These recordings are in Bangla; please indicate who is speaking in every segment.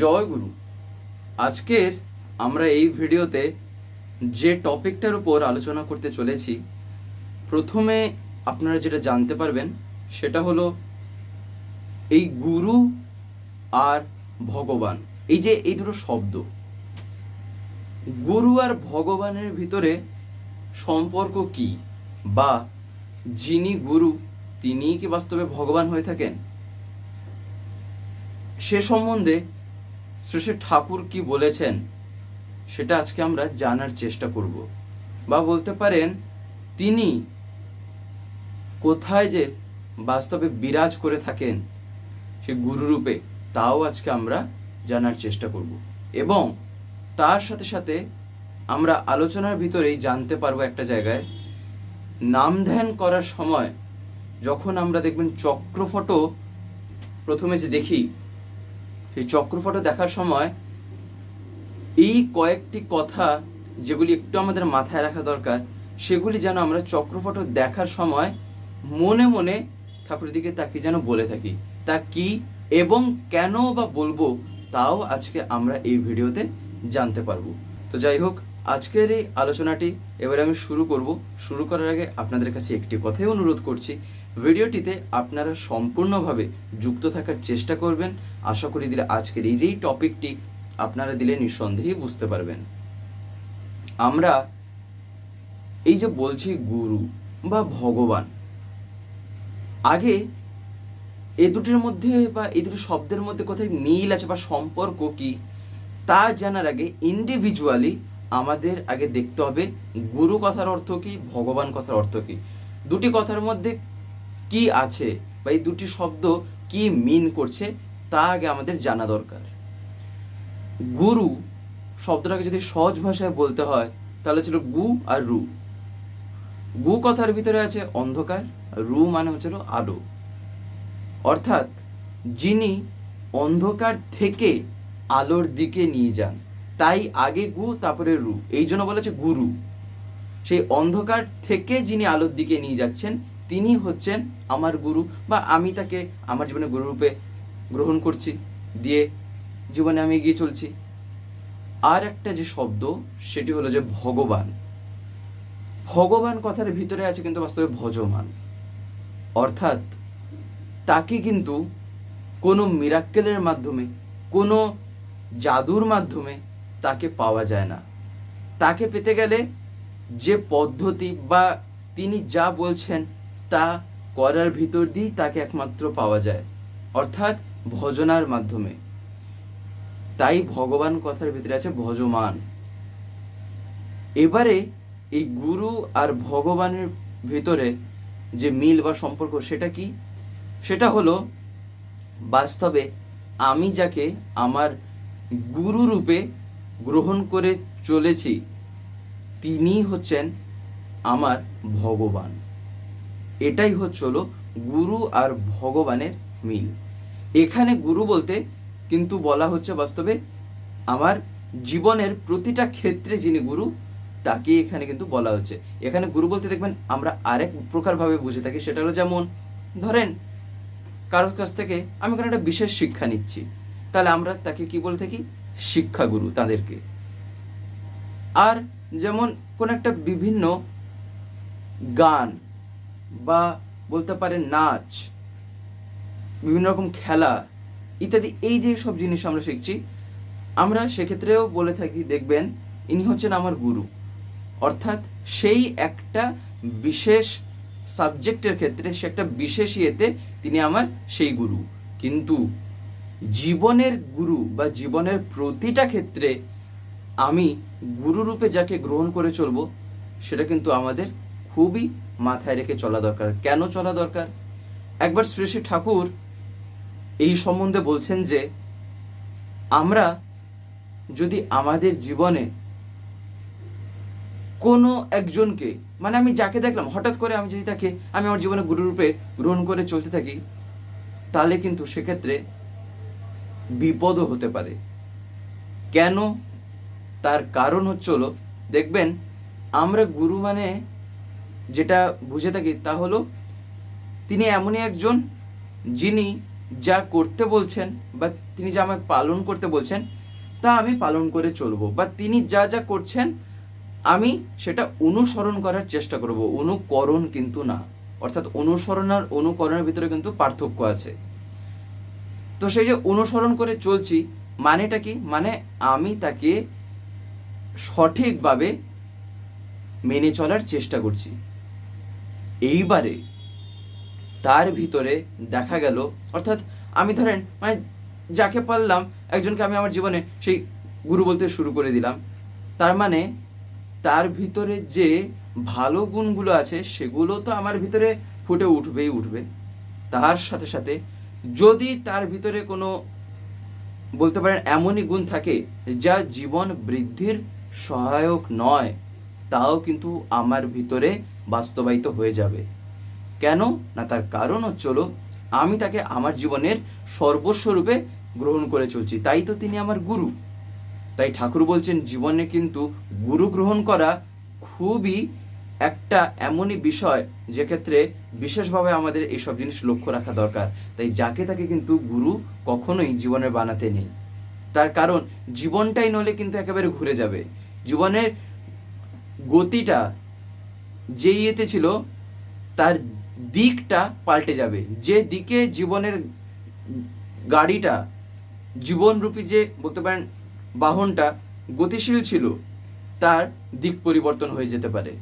Speaker 1: জয় গুরু। আজকের আমরা এই ভিডিওতে যে টপিকটার উপর আলোচনা করতে চলেছি, প্রথমে আপনারা যেটা জানতে পারবেন সেটা হলো এই গুরু আর ভগবান, এই যে এই দুটো শব্দ। গুরু আর ভগবানের ভিতরে সম্পর্ক কি? বা যিনি গুরু, তিনিই কি বাস্তবে ভগবান হয়ে থাকেন? সে সম্বন্ধে শ্রী ঠাকুর কি বলেছেন, সেটা আজকে আমরা জানার চেষ্টা করব। বা বলতে পারেন, তিনি কোথায় যে বাস্তবে বিরাজ করে থাকেন সে গুরুরূপে, তাও আজকে আমরা জানার চেষ্টা করব। এবং তার সাথে সাথে আমরা আলোচনার ভিতরেই জানতে পারব একটা জায়গায়, নাম ধ্যান করার সময় যখন আমরা দেখবেন চক্রফটো প্রথমে যে দেখি সেই চক্রফটো দেখার সময় এই কয়েকটি কথা যেগুলি একটু আমাদের মাথায় রাখা দরকার, সেগুলি যেন আমরা চক্রফটো দেখার সময় মনে মনে ঠাকুরের দিকে তাকিয়ে যেন বলে থাকি। তা কি এবং কেন বা বলব তাও আজকে আমরা এই ভিডিওতে জানতে পারব। তো যাই হোক, আজকের এই আলোচনাটি এবারে আমি শুরু করব। শুরু করার আগে আপনাদের কাছে একটি কথাই অনুরোধ করছি। ভিডিওটিতে আপনারা সম্পূর্ণভাবে যুক্ত থাকার চেষ্টা করবেন। আশা করি দিলে আজকের এই যেই টপিকটি আপনারা দিলে নিঃসন্দেহেই বুঝতে পারবেন। আমরা এই যে বলছি গুরু বা ভগবান, আগে এ দুটির মধ্যে বা এই দুটো শব্দের মধ্যে কোথায় মিল আছে বা সম্পর্ক কি, তা জানার আগে ইন্ডিভিজুয়ালি আমাদের আগে দেখতে হবে গুরু কথার অর্থ কি, ভগবান কথার অর্থ কি। দুটি কথার মধ্যে কি আছে বা এই দুটি শব্দ কি মিন করছে, তা আগে আমাদের জানা দরকার। গুরু শব্দটাকে যদি সহজ ভাষায় বলতে হয়, তাহলে ছিল গু আর রু। গু কথার ভিতরে আছে অন্ধকার, রু মানে হচ্ছিল আলো। অর্থাৎ যিনি অন্ধকার থেকে আলোর দিকে নিয়ে যান, তাই আগে গু, তারপরে রু। এই জন্য বলেছে গুরু। সেই অন্ধকার থেকে যিনি আলোর দিকে নিয়ে যাচ্ছেন তিনি হচ্ছেন আমার গুরু বা আমি তাকে আমার জীবনে গুরুরূপে গ্রহণ করছি, দিয়ে জীবনে আমি এগিয়ে চলছি। আর একটা যে শব্দ, সেটি হলো যে ভগবান। ভগবান কথার ভিতরে আছে কিন্তু বাস্তবে ভজমান। অর্থাৎ তাকে কিন্তু কোনো মিরাক্কেলের মাধ্যমে, কোনো জাদুর মাধ্যমে তাকে পাওয়া যায় না। তাকে পেতে গেলে যে পদ্ধতি বা তিনি যা বলছেন তা করার ভিতর দিয়েই তাকে একমাত্র পাওয়া যায়, অর্থাৎ ভজনার মাধ্যমে। তাই ভগবান কথার ভিতরে আছে ভজমান। এবারে এই গুরু আর ভগবানের ভিতরে যে মিল বা সম্পর্ক সেটা কি? সেটা হলো, বাস্তবে আমি যাকে আমার গুরু রূপে গ্রহণ করে চলেছি তিনি হচ্ছেন আমার ভগবান। এটাই হচ্ছিল গুরু আর ভগবানের মিল। এখানে গুরু বলতে কিন্তু বলা হচ্ছে বাস্তবে আমার জীবনের প্রতিটা ক্ষেত্রে যিনি গুরু তাকে এখানে কিন্তু বলা হচ্ছে। এখানে গুরু বলতে দেখবেন আমরা আরেক প্রকারভাবে বুঝে থাকি, সেটা হলো যেমন, ধরেন, কারোর কাছ থেকে আমি কোনো একটা বিশেষ শিক্ষা নিচ্ছি, তাহলে আমরা তাকে কি বলে থাকি? শিক্ষাগুরু তাদেরকে। আর যেমন কোন একটা বিভিন্ন গান বা বলতে পারেন নাচ, বিভিন্ন রকম খেলা ইত্যাদি, এই যে সব জিনিস আমরা শিখছি, আমরা সেক্ষেত্রেও বলে থাকি, দেখবেন ইনি হচ্ছেন আমার গুরু। অর্থাৎ সেই একটা বিশেষ সাবজেক্টের ক্ষেত্রে, সে একটা বিশেষ ইয়েতে তিনি আমার সেই গুরু। কিন্তু জীবনের গুরু বা জীবনের প্রতিটা ক্ষেত্রে আমি গুরুরূপে যাকে গ্রহণ করে চলব, সেটা কিন্তু আমাদের খুবই মাথায় রেখে চলা দরকার। কেন চলা দরকার? একবার শ্রী শ্রী ঠাকুর এই সম্বন্ধে বলছেন যে, আমরা যদি আমাদের জীবনে কোনো একজনকে মানে আমি যাকে দেখলাম, হঠাৎ করে আমি যদি তাকে, আমি আমার জীবনে গুরুরূপে গ্রহণ করে চলতে থাকি, তাহলে কিন্তু সেক্ষেত্রে বিপদও হতে পারে। কেন? তার কারণ হচ্ছে হলো, দেখবেন, আমরা গুরু মানে যেটা বুঝে থাকি তা হলো, তিনি এমনই একজন যিনি যা করতে বলছেন বা তিনি যা আমায় পালন করতে বলছেন, তা আমি পালন করে চলবো। বা তিনি যা যা করছেন, আমি সেটা অনুসরণ করার চেষ্টা করব। অনুকরণ কিন্তু না। অর্থাৎ অনুসরণ আর অনুকরণের ভিতরে কিন্তু পার্থক্য আছে। তো সেই যে অনুসরণ করে চলছি, মানেটা কি? মানে আমি তাকে সঠিকভাবে মেনে চলার চেষ্টা করছি। এইবারে তার ভিতরে দেখা গেল, অর্থাৎ আমি ধরেন মানে যাকে পারলাম, একজনকে আমি আমার জীবনে সেই গুরু বলতে শুরু করে দিলাম। তার মানে তার ভিতরে যে ভালো গুণগুলো আছে, সেগুলো তো আমার ভিতরে ফুটে উঠবেই উঠবে। তার সাথে সাথে যদি তার ভিতরে কোনো, বলতে পারেন, এমনই গুণ থাকে যা জীবন বৃদ্ধির সহায়ক নয় তাও কিন্তু আমার ভিতরে বাস্তবায়িত হয়ে যাবে। কেন? না, তার কারণ হচ্ছিল আমি তাকে আমার জীবনের সর্বস্বরূপে গ্রহণ করে চলছি। তাই তো তিনি আমার গুরু। তাই ঠাকুর বলছেন, জীবনে কিন্তু গুরু গ্রহণ করা খুবই একটা এমনই বিষয় যে ক্ষেত্রে বিশেষভাবে আমাদের এইসব জিনিস লক্ষ্য রাখা দরকার। তাই যাকে তাকে কিন্তু গুরু কখনোই জীবনে বানাতে নেই। তার কারণ, জীবনটাই নলে কিন্তু একেবারে ঘুরে যাবে। জীবনের গতিটা যে ইয়েতে ছিল, তার দিকটা পাল্টে যাবে। যে দিকে জীবনের গাড়িটা, জীবনরূপী যে বলতে পারেন বাহনটা গতিশীল ছিল, তার দিক পরিবর্তন হয়ে যেতে পারে।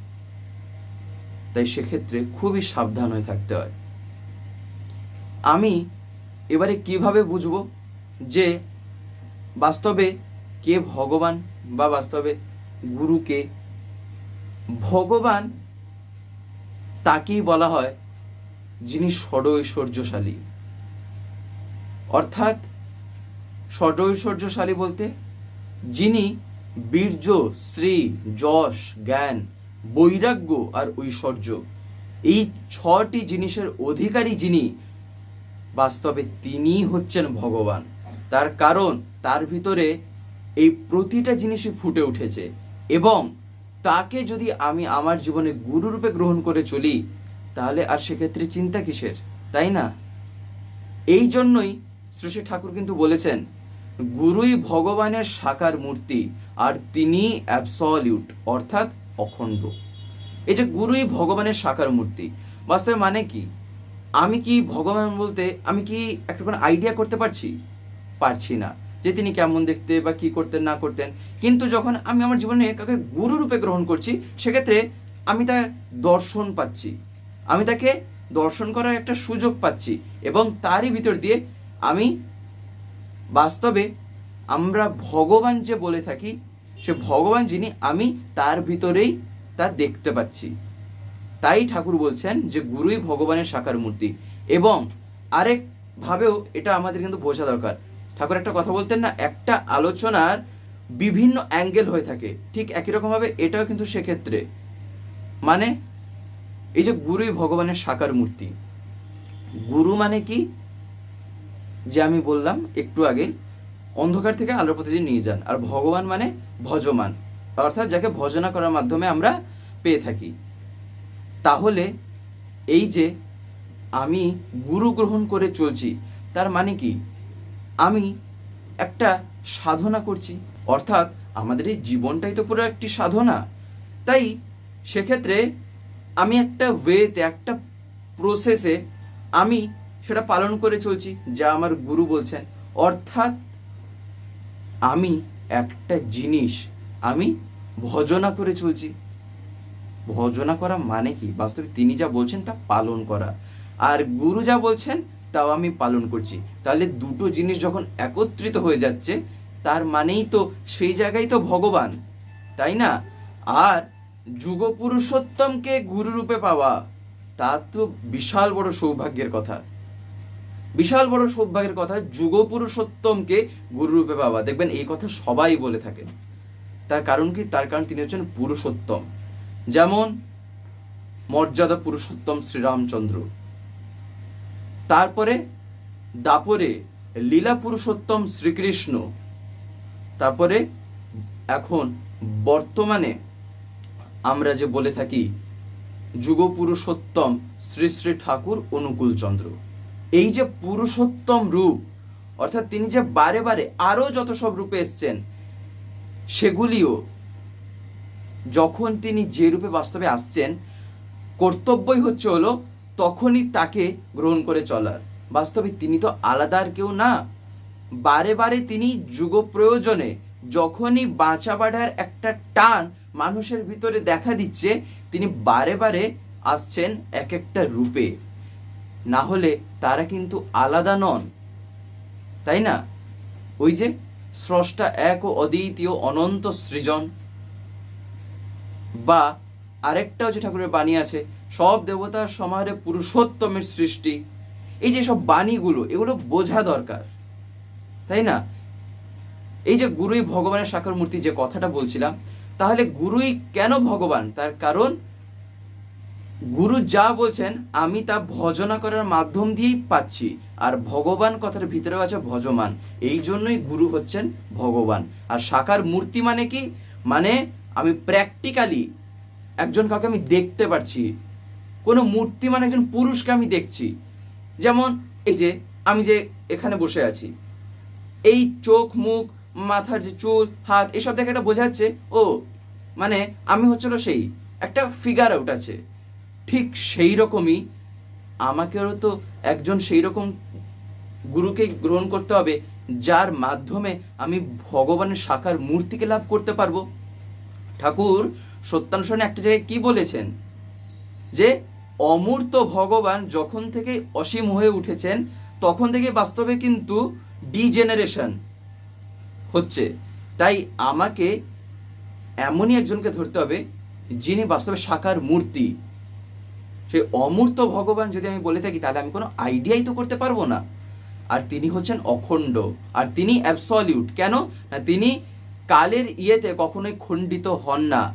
Speaker 1: তাই সেক্ষেত্রে খুবই সাবধান হয়ে থাকতে হয়। আমি এবারে কীভাবে বুঝব যে বাস্তবে কে ভগবান বা বাস্তবে গুরুকে ভগবান তাকেই বলা হয় যিনি ষড় ঐশ্বর্যশালী অর্থাৎ ষড় ঐশ্বর্যশালী বলতে যিনি বীর্য শ্রী যশ, জ্ঞান, বৈরাগ্য আর ঐশ্বর্য, এই ছটি জিনিসের অধিকারী যিনি, বাস্তবে তিনিই হচ্ছেন ভগবান। তার কারণ তার ভিতরে এই প্রতিটা জিনিসই ফুটে উঠেছে এবং তাকে যদি আমি আমার জীবনে গুরুরূপে গ্রহণ করে চলি, তাহলে আর সেক্ষেত্রে চিন্তা কিসের? তাই না? এই জন্যই শ্রী ঠাকুর কিন্তু বলেছেন, গুরুই ভগবানের সাকার মূর্তি আর তিনি অ্যাবসলিউট অর্থাৎ অখণ্ড। এই যে গুরুই ভগবানের সাকার মূর্তি, বাস্তবে মানে কি? আমি কি ভগবান বলতে, আমি কি একটা কোনো আইডিয়া করতে পারছি? পারছি না। যে তিনি কেমন দেখতে বা কি করতেন, না করতেন। কিন্তু যখন আমি আমার জীবনে কাউকে গুরু রূপে গ্রহণ করছি, সেক্ষেত্রে আমি তার দর্শন পাচ্ছি। আমি তাকে দর্শন করার একটা সুযোগ পাচ্ছি এবং তারই ভিতর দিয়ে আমি বাস্তবে আমরা ভগবান যে বলে থাকি, সে ভগবান যিনি, আমি তার ভিতরেই তা দেখতে পাচ্ছি। তাই ঠাকুর বলছেন যে, গুরুই ভগবানের সাকার মূর্তি। এবং আরেক ভাবেও এটা আমাদের কিন্তু বোঝা দরকার। ঠাকুর একটা কথা বলতেন না, একটা আলোচনার বিভিন্ন অ্যাঙ্গেল হয়ে থাকে। ঠিক একই রকমভাবে এটাও কিন্তু সেক্ষেত্রে। মানে এই যে গুরুই ভগবানের সাকার মূর্তি। গুরু মানে কি? যে আমি বললাম একটু আগে, অন্ধকার থেকে আলোর যে নিয়ে যান। আর ভগবান মানে ভজমান। অর্থাৎ যাকে ভজনা করার মাধ্যমে আমরা পেয়ে থাকি। তাহলে এই যে আমি গুরু গ্রহণ করে চলছি, তার মানে কি? আমি একটা সাধনা করছি। অর্থাৎ আমাদের এই জীবনটাই তো পুরো একটি সাধনা। তাই সেক্ষেত্রে আমি একটা ওয়েতে একটা প্রসেসে আমি সেটা পালন করে চলছি, যা আমার গুরু বলছেন। অর্থাৎ আমি একটা জিনিস আমি ভজনা করে চলছি। ভজনা করা মানে কি? বাস্তবে তিনি যা বলছেন তা পালন করা। আর গুরু যা বলছেন তাও আমি পালন করছি। তাহলে দুটো জিনিস যখন একত্রিত হয়ে যাচ্ছে, তার মানেই তো সেই জায়গায় তো ভগবান, তাই না? আর যুগ পুরুষোত্তমকে গুরু রূপে পাওয়া, তা তো বিশাল বড় সৌভাগ্যের কথা। বিশাল বড় সৌভাগ্যের কথা যুগ পুরুষোত্তমকে গুরু রূপে পাওয়া। দেখবেন, এই কথা সবাই বলে থাকেন। তার কারণ কি? তার কারণ তিনি হচ্ছেন পুরুষোত্তম। যেমন মর্যাদা পুরুষোত্তম শ্রীরামচন্দ্র। তারপরে দাপরে লীলা পুরুষোত্তম শ্রীকৃষ্ণ, তারপরে এখন বর্তমানে আমরা যে বলে থাকি যুগ পুরুষোত্তম শ্রী শ্রী ঠাকুর অনুকূল চন্দ্র। এই যে পুরুষোত্তম রূপ, অর্থাৎ তিনি যে বারে বারে আরও যত সব রূপে এসছেন, সেগুলিও যখন তিনি যে রূপে বাস্তবে আসছেন, কর্তব্যই হচ্ছে হলো তখনই তাকে গ্রহণ করে চলার। বাস্তবে তিনি তো আলাদা আর কেউ না। বারে বারে তিনি যুগ প্রয়োজনে যখনই বাঁচা বাড়ার একটা টান মানুষের ভিতরে দেখা দিচ্ছে, তিনি বারে বারে আসছেন এক একটা রূপে। না হলে তারা কিন্তু আলাদা নন। তাই না? ওই যে স্রষ্টা এক ও অদ্বিতীয় অনন্ত সৃজন বা আরেকটাও যে ঠাকুরের বাণী আছে, সব দেবতার সমাহারে পুরুষোত্তমের সৃষ্টি। এই যে সব বাণীগুলো, এগুলো বোঝা দরকার। তাই না? এই যে গুরুই ভগবানের সাকার মূর্তি যে কথাটা বলছিলাম, তাহলে গুরুই কেন ভগবান? তার কারণ, গুরু যা বলছেন, আমি তা ভজনা করার মাধ্যম দিয়েই পাচ্ছি। আর ভগবান কথার ভিতরেও আছে ভজমান। এই জন্যই গুরু হচ্ছেন ভগবান। আর সাকার মূর্তি মানে কি? মানে আমি প্র্যাকটিক্যালি একজন কাউকে আমি দেখতে পারছি। কোনো মূর্তি মানে একজন পুরুষকে আমি দেখছি। যেমন এই যে, আমি যে এখানে বসে আছি। এই চোখ, মুখ, মাথার যে চুল, হাত, এসব দেখে এটা বোঝা যাচ্ছে, ও মানে আমি হচ্ছিল সেই, একটা ফিগার আউট আছে। ঠিক সেই রকমই আমাকেও তো একজন সেই রকম গুরুকে গ্রহণ করতে হবে, যার মাধ্যমে আমি ভগবানের শাখার মূর্তিকে লাভ করতে পারব। ঠাকুর সত্যানুসরণে একটা জায়গায় কি বলেছেন? যে অমূর্ত ভগবান যখন থেকে অসীম হয়ে উঠেছেন, তখন থেকে বাস্তবে কিন্তু ডিজেনারেশন হচ্ছে। তাই আমাকে এমনই একজনকে ধরতে হবে যিনি বাস্তবে সাকার মূর্তি। সেই অমূর্ত ভগবান যদি আমি বলে থাকি, তাহলে আমি কোনো আইডিয়াই তো করতে পারব না। আর তিনি হচ্ছেন অখণ্ড, আর তিনি অ্যাবসলিউট কেন? না, তিনি কালের ইয়েতে কখনোই খণ্ডিত হন না।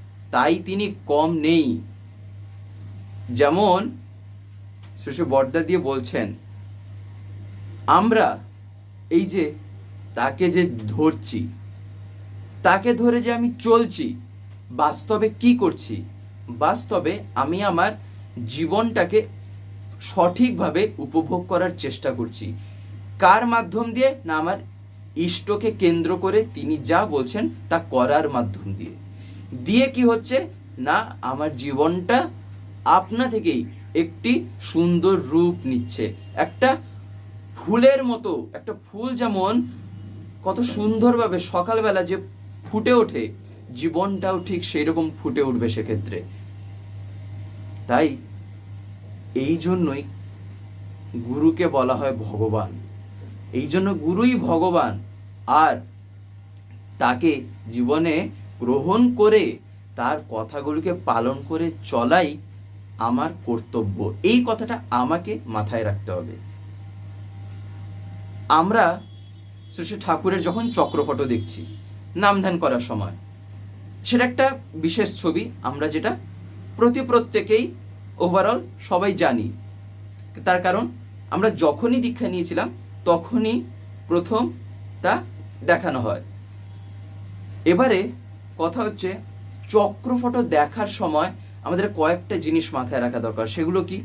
Speaker 1: তাই তিনি কম নেই। যেমন শ্রী বর্দা দিয়ে বলছেন, আমরা এই যে তাকে যে ধরছি, তাকে ধরে যে আমি চলছি, বাস্তবে কি করছি? বাস্তবে আমি আমার জীবনটাকে সঠিকভাবে উপভোগ করার চেষ্টা করছি। কার মাধ্যম দিয়ে? না, আমার ইষ্টকে কেন্দ্র করে তিনি যা বলছেন তা করার মাধ্যম দিয়ে। দিয়ে কি হচ্ছে? না, আমার জীবনটা আপনা থেকেই একটি সুন্দর রূপ নিচ্ছে। একটা ফুলের মতো, একটা ফুল যেমন কত সুন্দরভাবে সকালবেলা যে ফুটে ওঠে, জীবনটাও ঠিক সেই রকম ফুটে উঠবে সেক্ষেত্রে। তাই এই জন্যই গুরুকে বলা হয় ভগবান। এই জন্য গুরুই ভগবান। আর তাকে জীবনে গ্রহণ করে তার কথাগুলোকে পালন করে চলাই আমার কর্তব্য। এই কথাটা আমাকে মাথায় রাখতে হবে। আমরা শ্রী ঠাকুরের যখন চক্রফটো দেখছি নাম ধ্যান করার সময়, সেটা একটা বিশেষ ছবি। আমরা যেটা প্রতি প্রত্যেকেই ওভারঅল সবাই জানি। তার কারণ, আমরা যখনই দীক্ষা নিয়েছিলাম, তখনই প্রথম তা দেখানো হয়। এবারে কথা হচ্ছে চক্রফটো দেখার সময় আমাদের কয়েকটা জিনিস মাথায় রাখা দরকার। সেগুলো কি?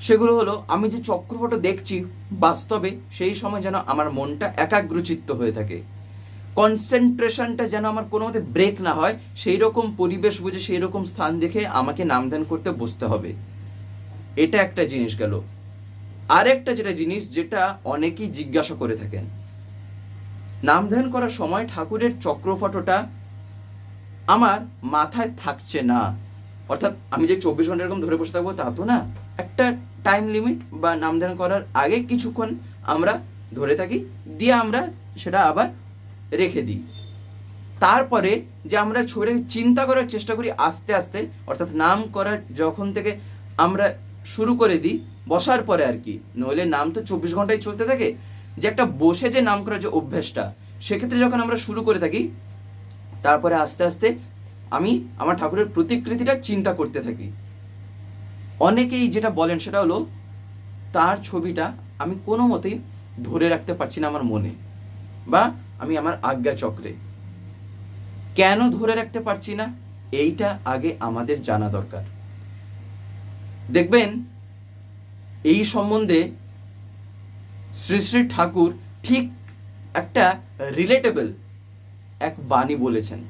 Speaker 1: সেগুলো হলো, আমি যে চক্রফটো দেখছি, বাস্তবে সেই সময় যেন আমার মনটা একাগ্রচিত্ত হয়ে থাকে। কনসেন্ট্রেশনটা যেন আমার কোনো মতে ব্রেক না হয় সেই রকম পরিবেশ বুঝে সেই রকম স্থান দেখে আমাকে নামধান করতে বসতে হবে। এটা একটা জিনিস গেল। আরেকটা যেটা জিনিস, যেটা অনেকেই জিজ্ঞাসা করে থাকেন। নাম ধ্যান করার সময় ঠাকুরের চক্রফটোটা আমার মাথায় থাকছে না। অর্থাৎ আমি যে চব্বিশ ঘণ্টা এরকম ধরে বসে থাকব তা তো না। একটা টাইম লিমিট বা নাম ধ্যান করার আগে কিছুক্ষণ আমরা ধরে থাকি, দিয়ে আমরা সেটা আবার রেখে দিই। তারপরে যে আমরা ছবিটাকে চিন্তা করার চেষ্টা করি আস্তে আস্তে, অর্থাৎ নাম করার যখন থেকে আমরা শুরু করে দিই, বসার পরে আর কি। নইলে নাম তো চব্বিশ ঘন্টায় চলতে থাকে। যে একটা বসে যে নাম করার যে অভ্যেসটা, সেক্ষেত্রে যখন আমরা শুরু করে থাকি তারপরে আস্তে আস্তে আমি আমার ঠাকুরের প্রতিকৃতিটা চিন্তা করতে থাকি। অনেকেই যেটা বলেন সেটা হলো, তার ছবিটা আমি কোনো মতেই ধরে রাখতে পারছি না আমার মনে বা আমি আমার আজ্ঞা চক্রে। কেন ধরে রাখতে পারছি না? এইটা আগে আমাদের জানা দরকার। দেখবেন, এই সম্বন্ধে শ্রী শ্রী ঠাকুর ঠিক একটা রিলেটেবল এক বাণী বলেছেন।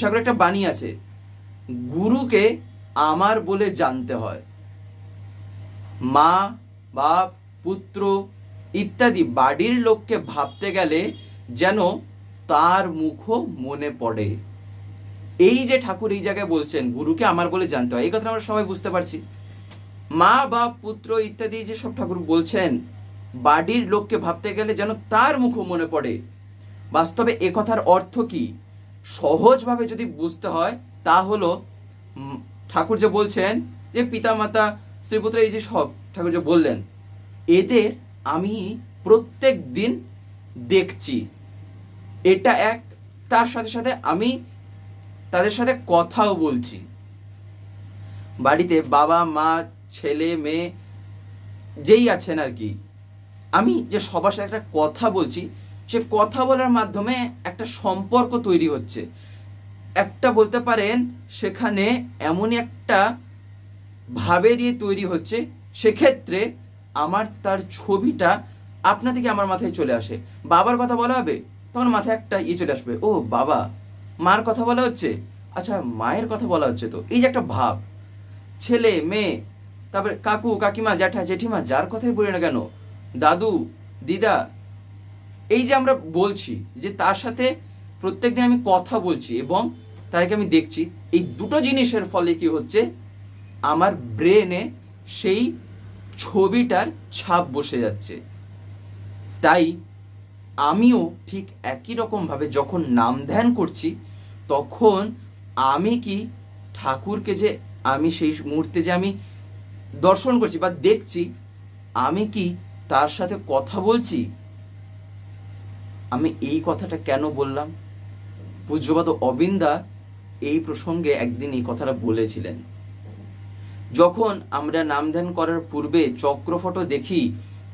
Speaker 1: ঠাকুর একটা বাণী আছে, গুরুকে আমার বলে জানতে হয়। মা, বাপ, পুত্র ইত্যাদি বাড়ির লোককে ভাবতে গেলে যেন তার মুখও মনে পড়ে। এই যে ঠাকুর এই জায়গায় বলছেন, গুরুকে আমার বলে জানতে হয়। এই কথা আমরা সবাই বুঝতে পারছি। মা, বাপ, পুত্র ইত্যাদি যে সব ঠাকুর বলছেন, বাড়ির লোককে ভাবতে গেলে যেন তার মুখও মনে পড়ে। বাস্তবে কথার অর্থ কি? সহজভাবে যদি বুঝতে হয়, তা হলো ঠাকুর যে বলছেন যে পিতা মাতা স্ত্রীপুত্র, এই যে সব ঠাকুর যে বললেন, এদের আমি প্রত্যেক দিন দেখছি। এটা এক, তার সাথে সাথে আমি তাদের সাথে কথাও বলছি। বাড়িতে বাবা, মা, ছেলে, মেয়ে, যেই আছেন আর কি, আমি যে সবার সাথে একটা কথা বলছি সে কথা বলার মাধ্যমে একটা সম্পর্ক তৈরি হচ্ছে। একটা বলতে পারেন, সেখানে এমনই একটা ভাবের ইয়ে তৈরি হচ্ছে, সেক্ষেত্রে আমার তার ছবিটা আপনা থেকে আমার মাথায় চলে আসে। বাবার কথা বলা হবে, তখন মাথায় একটা ইয়ে চলে আসবে, ও বাবা, মার কথা বলা হচ্ছে? আচ্ছা মায়ের কথা বলা হচ্ছে তো। এই যে একটা ভাব। ছেলে, মেয়ে, তারপরে কাকু, কাকিমা, জ্যাঠা, জেঠিমা, যার কথাই বলি না কেন, দাদু, দিদা এই যে আমরা বলছি যে তার সাথে প্রত্যেক দিন আমি কথা বলছি এবং তাকে আমি দেখছি, এই দুটো জিনিসের ফলে কি হচ্ছে? আমার ব্রেনে সেই ছবিটার ছাপ বসে যাচ্ছে। তাই আমিও ঠিক একই রকমভাবে যখন নাম ধ্যান করছি, তখন আমি কি ঠাকুরকে যে আমি সেই মুহূর্তে যে আমি দর্শন করছি বা দেখছি, আমি কি তার সাথে কথা বলছি? আমি এই কথাটা কেন বললাম? পূজ্যপাত অবিন্দা এই প্রসঙ্গে একদিন এই কথাটা বলেছিলেন। যখন আমরা নাম ধ্যান করার পূর্বে চক্রফটো দেখি,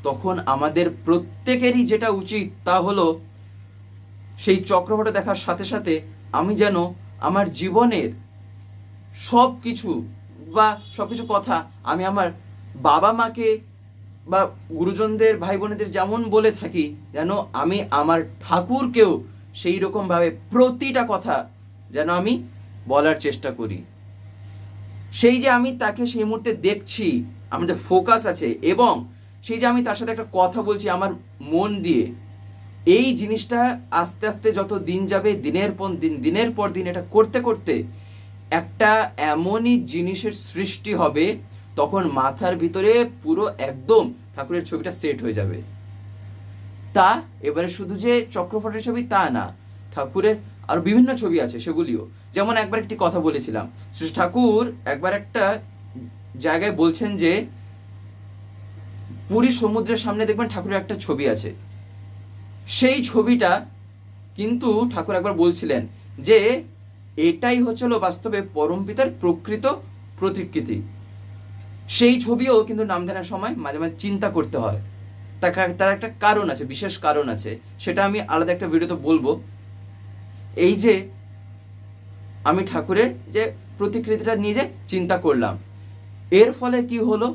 Speaker 1: তখন আমাদের প্রত্যেকেরই যেটা উচিত তা হলো, সেই চক্রফটো দেখার সাথে সাথে আমি যেন আমার জীবনের সব কিছু বা সব কিছু কথা আমি আমার বাবা মাকে বা গুরুজনদের ভাই বোনেদের যেমন বলে থাকি, যেন আমি আমার ঠাকুরকেও সেই রকমভাবে প্রতিটা কথা যেন আমি বলার চেষ্টা করি। সেই যে আমি তাকে সেই মুহূর্তে দেখছি, আমাদের ফোকাস আছে এবং সেই যে আমি তার সাথে একটা কথা বলছি আমার মন দিয়ে, এই জিনিসটা আস্তে আস্তে যত দিন যাবে, দিনের পর দিন, দিনের পর দিন এটা করতে করতে একটা এমনই জিনিসের সৃষ্টি হবে তখন মাথার ভিতরে পুরো একদম ঠাকুরের ছবিটা সেট হয়ে যাবে। তা এবারে শুধু যে চক্রফটের ছবি তা না, ঠাকুরের আর বিভিন্ন ছবি আছে সেগুলিও। যেমন একবার একটি কথা বলেছিলাম ঠাকুর একবার একটা জায়গায় বলছেন যে, পুরী সমুদ্রের সামনে দেখবেন ঠাকুরের একটা ছবি আছে। সেই ছবিটা কিন্তু ঠাকুর একবার বলছিলেন যে, এটাই হচ্ছিল বাস্তবে পরম পিতার প্রকৃত প্রতিকৃতি। সেই ছবিও কিন্তু নাম ধ্যানের সময় মাঝে মাঝে চিন্তা করতে হয়। তার তার একটা কারণ আছে, বিশেষ কারণ আছে, সেটা আমি আলাদা একটা ভিডিওতে বলব। এই যে আমি ঠাকুরের যে প্রতিকৃতিটা নিয়ে যে চিন্তা করলাম, এর ফলে কি হলো?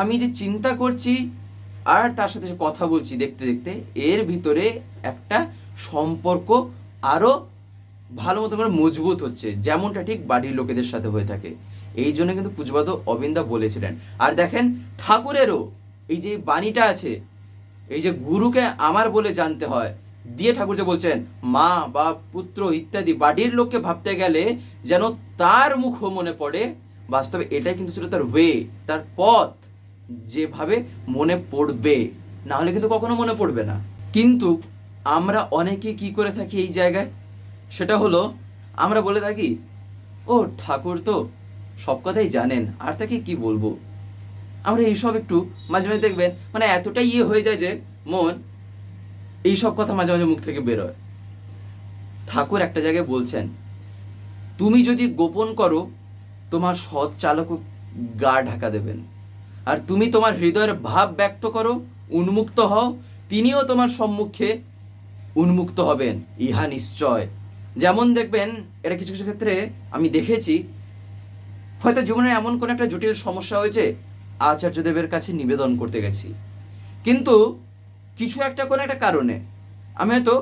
Speaker 1: আমি যে চিন্তা করছি আর তার সাথে কথা বলছি দেখতে দেখতে, এর ভিতরে একটা সম্পর্ক আরও ভালো মতো করে মজবুত হচ্ছে, যেমনটা ঠিক বাড়ির লোকেদের সাথে হয়ে থাকে। এই জন্য কিন্তু পুজবাদ অবিন্দা বলেছিলেন। আর দেখেন, ঠাকুরেরও এই যে বাণীটা আছে, এই যে গুরুকে আমার বলে জানতে হয়, দিয়ে ঠাকুর যে বলছেন, মা বা পুত্র ইত্যাদি, বাড়ির লোককে ভাবতে গেলে যেন তার মুখ মনে পড়ে, বাস্তবে এটাই কিন্তু ছিল তার ওয়ে তার পথ, যেভাবে মনে পড়বে। না হলে কিন্তু কখনো মনে পড়বে না। কিন্তু আমরা অনেকে কি করে থাকি এই জায়গায়? সেটা হলো, আমরা বলে থাকি, ও, ঠাকুর তো সব কথাই জানেন, আর তাকে কি বলব? আমরা এইসব একটু মাঝে মাঝে দেখবেন মানে এতটাই ইয়ে হয়ে যায় যে মন এইসব কথা মাঝে মাঝে মুখ থেকে বেরোয় ঠাকুর একটা জায়গায় বলছেন, তুমি যদি গোপন করো, তোমার সৎ চালকও গা ঢাকা দেবেন। আর তুমি তোমার হৃদয়ের ভাব ব্যক্ত করো, উন্মুক্ত হও, তিনিও তোমার সম্মুখে উন্মুক্ত হবেন, ইহা নিশ্চয়। যেমন দেখবেন, এটা কিছু কিছু ক্ষেত্রে আমি দেখেছি, হয়তো জীবনে এমন কোনো একটা জটিল সমস্যা হয়েছে, আচার্যদেবের কাছে নিবেদন করতে গেছি। কিন্তু কিছু একটা কোনো একটা কারণে আমি হয়তো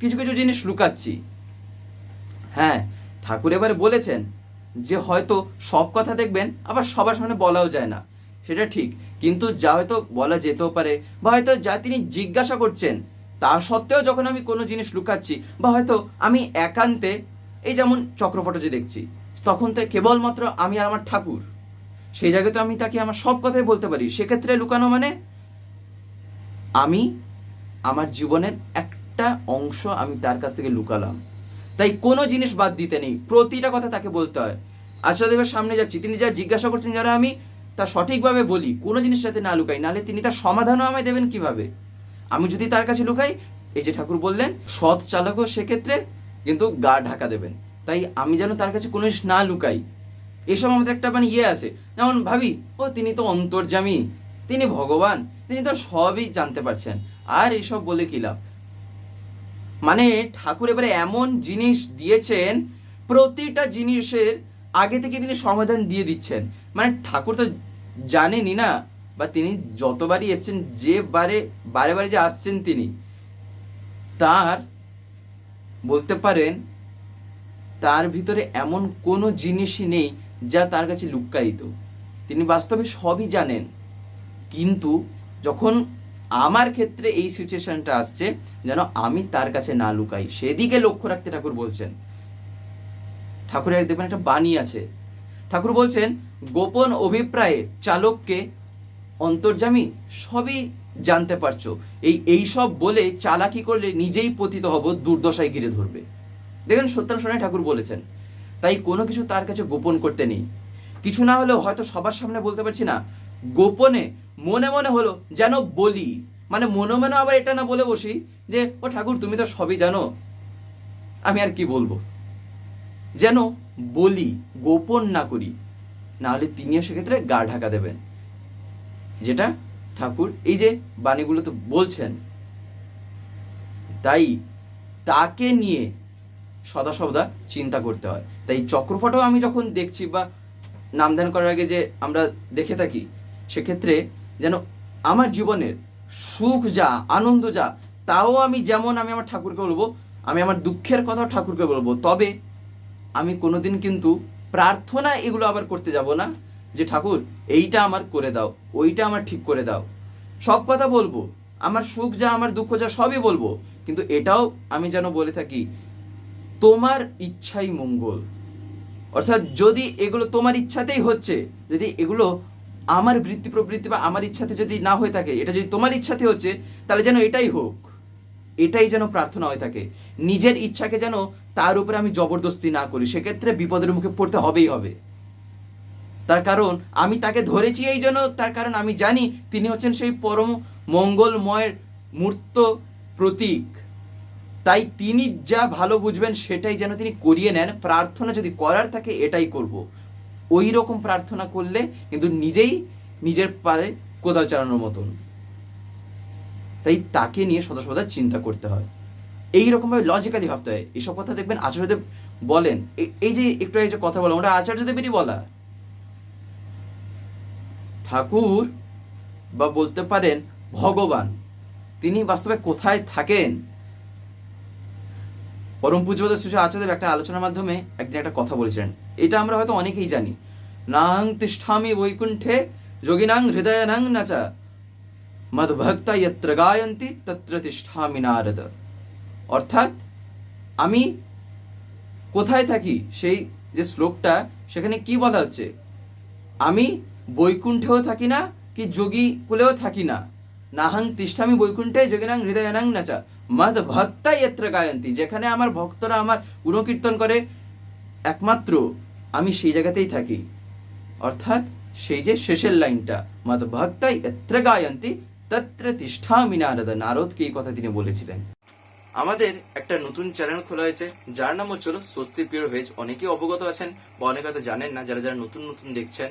Speaker 1: কিছু কিছু জিনিস লুকাচ্ছি। হ্যাঁ ঠাকুর এবারে বলেছেন যে হয়তো সব কথা দেখবেন, আবার সবার সামনে বলাও যায় না। সেটা ঠিক, কিন্তু যা হয়তো বলা যেতেও পারে, বা হয়তো যা তিনি জিজ্ঞাসা করছেন তা সত্ত্বেও যখন আমি কোনো জিনিস লুকাচ্ছি বা হয়তো আমি একান্তে, এই যেমন চক্রফটো যে দেখছি, তখন তো কেবলমাত্র আমি আর আমার ঠাকুর। সেই জায়গায় তো আমি তাকে আমার সব কথাই বলতে পারি। সেক্ষেত্রে লুকানো মানে আমি আমার জীবনের একটা অংশ আমি তার কাছ থেকে লুকালাম। তাই কোনো জিনিস বাদ দিতে নেই। প্রতিটা কথা তাকে বলতে হয়। আচার্যদেবের সামনে যাচ্ছি, তিনি যা জিজ্ঞাসা করছেন যারা আমি, তা সঠিকভাবে বলি। কোনো জিনিস যাতে না লুকাই নাহলে তিনি তার সমাধানও আমায় দেবেন কীভাবে? আমি যদি তার কাছে লুকাই, এই যে ঠাকুর বললেন, সৎ চালকও সেক্ষেত্রে কিন্তু গা ঢাকা দেবেন। তাই আমি যেন তার কাছে কোনো না লুকাই। এসব আমাদের একটা মানে ইয়ে আছে। যেমন ভাবি, ও তিনি তো অন্তর্জামী তিনি ভগবান, তিনি তো সবই জানতে পারছেন। আর এইসব বলে কি লাভ? মানে ঠাকুর এবারে এমন জিনিস দিয়েছেন, প্রতিটা জিনিসের আগে থেকে তিনি সমাধান দিয়ে দিচ্ছেন। মানে ঠাকুর তো জানেনই না বা তিনি যতবারই এসছেন, যে বারে বারে বারে যে আসছেন তিনি, তার বলতে পারেন, তার ভিতরে এমন কোনো জিনিসই নেই যা তার কাছে লুক্কায়িত। তিনি বাস্তবে সবই জানেন। কিন্তু যখন আমার ক্ষেত্রে এই সিচুয়েশনটা আসছে, যেন আমি তার কাছে না লুকাই, সেদিকে লক্ষ্য রাখতে ঠাকুর বলছেন। ঠাকুরের দেখবেন একটা বাণী আছে। ঠাকুর বলছেন, গোপন অভিপ্রায়ে চালককে অন্তর্জামী সবই জানতে পারছ। এই এই সব বলে চালাকি করলে নিজেই পতিত হব, দুর্দশায় ঘিরে ধরবে। দেখেন সত্যান সোনাই ঠাকুর বলেছেন, তাই কোনো কিছু তার কাছে গোপন করতে নেই। কিছু না হলেও হয়তো সবার সামনে বলতে পারছি না, গোপনে, মনে মনে হলো যেন বলি। মানে মনে মনে আবার এটা না বলে বসি যে, ও ঠাকুর, তুমি তো সবই জানো। আমি আর কি বলব? যেন বলি, গোপন না করি না হলে তিনিও সেক্ষেত্রে গা ঢাকা দেবেন। যেটা ঠাকুর, এই যে বাণীগুলো তো বলছেন, তাই তাকে নিয়ে সদা সদা চিন্তা করতে হয়। তাই চক্রফটাও আমি যখন দেখছি বা নামধান করার আগে যে আমরা দেখে থাকি, সেক্ষেত্রে যেন আমার জীবনের সুখ যা, আনন্দ যা, তাও আমি যেমন আমি আমার ঠাকুরকে বলব, আমি আমার দুঃখের কথাও ঠাকুরকে বলব। তবে আমি কোনোদিন কিন্তু প্রার্থনা এগুলো আবার করতে যাব না। যে ঠাকুর, এইটা আমার করে দাও, ওইটা আমার ঠিক করে দাও। সব কথা বলব, আমার সুখ যা, আমার দুঃখ যা, সবই বলব। কিন্তু এটাও আমি যেন বলে থাকি, তোমার ইচ্ছাই মঙ্গল। অর্থাৎ যদি এগুলো তোমার ইচ্ছাতেই হচ্ছে, যদি এগুলো আমার বৃত্তি প্রবৃত্তি বা আমার ইচ্ছাতে যদি না হয়ে থাকে, এটা যদি তোমার ইচ্ছাতে হচ্ছে, তাহলে যেন এটাই হোক। এটাই যেন প্রার্থনা হয়ে থাকে। নিজের ইচ্ছাকে যেন তার উপরে আমি জবরদস্তি না করি, সেক্ষেত্রে বিপদের মুখে পড়তে হবেই হবে। তার কারণ আমি তাকে ধরেছি এই জন্য, তার কারণ আমি জানি তিনি হচ্ছেন সেই পরম মঙ্গলময়ের মূর্ত প্রতীক। তাই তিনি যা ভালো বুঝবেন সেটাই যেন তিনি করিয়ে নেন। প্রার্থনা যদি করার থাকে এটাই করব। ওই রকম প্রার্থনা করলে কিন্তু নিজেই নিজের পায়ে কোদাল চালানোর মতন। তাই তাকে নিয়ে সদা সদা চিন্তা করতে হয়। এই রকমভাবে লজিক্যালি ভাবতে হয়। এসব কথা দেখবেন আচার্যদেব বলেন। এই যে একটু এই যে কথা বলা ওটা আচার্যদেবেরই বলা। ঠাকুর বা বলতে পারেন ভগবান, তিনি বাস্তবে কোথায় থাকেন? পরম পূজ্যপদ শ্রী আচার্যদেব একটা আলোচনার মাধ্যমে একদিন একটা কথা বলেছিলেন। এটা আমরা হয়তো অনেকেই জানি। নাং তিষ্ঠামি বৈকুণ্ঠে যোগিনাং হৃদয়ানাং নাচা। মদভক্তা যত্র গায়ন্তি তত্র তিষ্ঠামি নারদ। অর্থাৎ আমি কোথায় থাকি? সেই যে শ্লোকটা, সেখানে কি বলা হচ্ছে? আমি বৈকুণ্ঠেও থাকি না, কি যোগী কুলেও থাকি না। নাহাং তিষ্ঠামি বৈকুণ্ঠে যোগিনাং হৃদয়ানাং নাচা। মদ ভক্তা যত্র গায়ন্তি, যেখানে আমার ভক্তরা আমার গুণকীর্তন করে। একমাত্র আমি সেই জায়গাতেই থাকি। অর্থাৎ সেই যে শেষের লাইনটা, মদ ভক্তাই এত্র গায়ন্তি, তত্র তিষ্ঠামি নারদ। নারদকে এই কথা তিনি বলেছিলেন। আমাদের একটা নতুন চ্যানেল খোলা হয়েছে, যার নাম হচ্ছিল স্বস্তি পিওর ভেজ। অনেকে অবগত আছেন, বা অনেকে হয়তো জানেন না, যারা যারা নতুন নতুন দেখছেন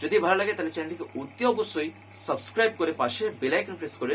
Speaker 1: যদি ভালো লাগে তাহলে চ্যানেলটিকে অতি অবশ্যই সাবস্ক্রাইব করে পাশে বেল আইকন প্রেস করে